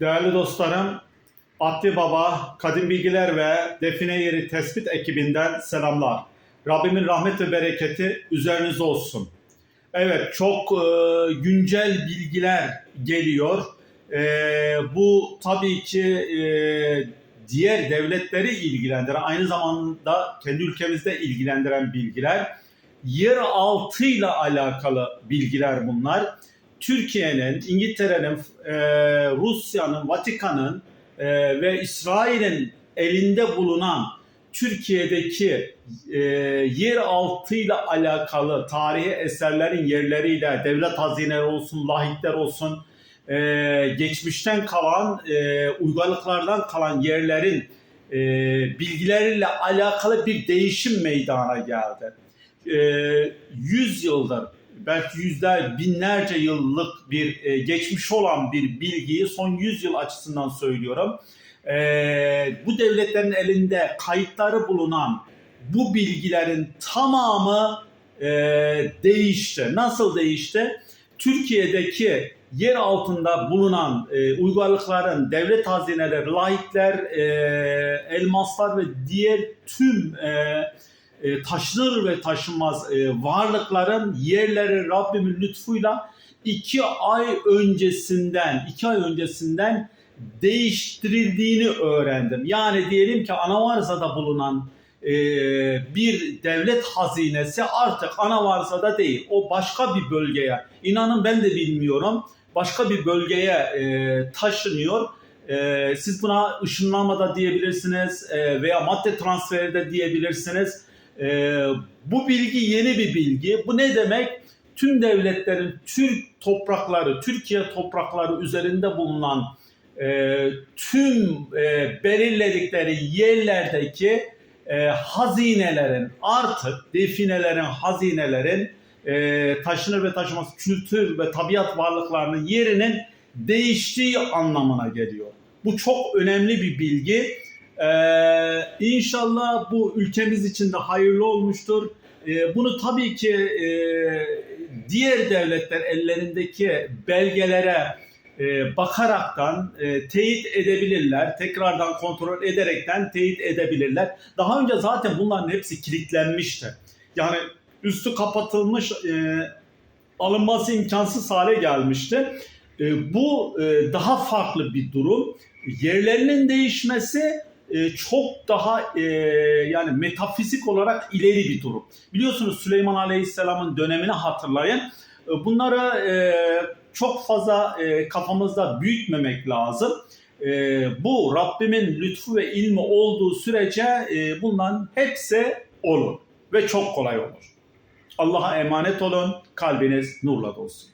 Değerli dostlarım, Abdi Baba, Kadim Bilgiler ve Define Yeri Tespit ekibinden selamlar. Rabbimin rahmet ve bereketi üzerinize olsun. Evet, çok e, güncel bilgiler geliyor. E, bu tabii ki e, diğer devletleri ilgilendiren, aynı zamanda kendi ülkemizde ilgilendiren bilgiler. Yer altıyla alakalı bilgiler bunlar. Türkiye'nin, İngiltere'nin, e, Rusya'nın, Vatikan'ın e, ve İsrail'in elinde bulunan Türkiye'deki e, yer altıyla alakalı tarihi eserlerin yerleriyle devlet hazineleri olsun, lahitler olsun, e, geçmişten kalan, e, uygarlıklardan kalan yerlerin e, bilgileriyle alakalı bir değişim meydana geldi. E, 100 yıldır belki yüzler, binlerce yıllık bir e, geçmiş olan bir bilgiyi son 100 yıl açısından söylüyorum. E, bu devletlerin elinde kayıtları bulunan bu bilgilerin tamamı e, değişti. Nasıl değişti? Türkiye'deki yer altında bulunan e, uygarlıkların devlet hazineleri, lahitler, e, elmaslar ve diğer tüm e, e, taşınır ve taşınmaz e, varlıkların yerleri Rabbimin lütfuyla iki ay öncesinden iki ay öncesinden değiştirildiğini öğrendim. Yani diyelim ki Anavarza'da bulunan e, bir devlet hazinesi artık Anavarza'da değil. O başka bir bölgeye, inanın ben de bilmiyorum, başka bir bölgeye e, taşınıyor. E, siz buna ışınlanma da diyebilirsiniz e, veya madde transferi de diyebilirsiniz. E, bu bilgi yeni bir bilgi. Bu ne demek? Tüm devletlerin Türk toprakları, Türkiye toprakları üzerinde bulunan e, tüm e, belirledikleri yerlerdeki e, hazinelerin artık definelerin, hazinelerin e, taşınır ve taşımaz kültür ve tabiat varlıklarının yerinin değiştiği anlamına geliyor. Bu çok önemli bir bilgi. Ee, inşallah bu ülkemiz için de hayırlı olmuştur. Ee, bunu tabii ki e, diğer devletler ellerindeki belgelere e, bakaraktan e, teyit edebilirler. Tekrardan kontrol ederekten teyit edebilirler. Daha önce zaten bunların hepsi kilitlenmişti. Yani üstü kapatılmış, e, alınması imkansız hale gelmişti. E, bu e, daha farklı bir durum. Yerlerinin değişmesi e, çok daha e, yani metafizik olarak ileri bir durum. Biliyorsunuz Süleyman Aleyhisselam'ın dönemini hatırlayın. E, bunları e, çok fazla kafamızda büyütmemek lazım. Bu Rabbimin lütfu ve ilmi olduğu sürece e, hepsi olur ve çok kolay olur. Allah'a emanet olun, kalbiniz nurla dolsun.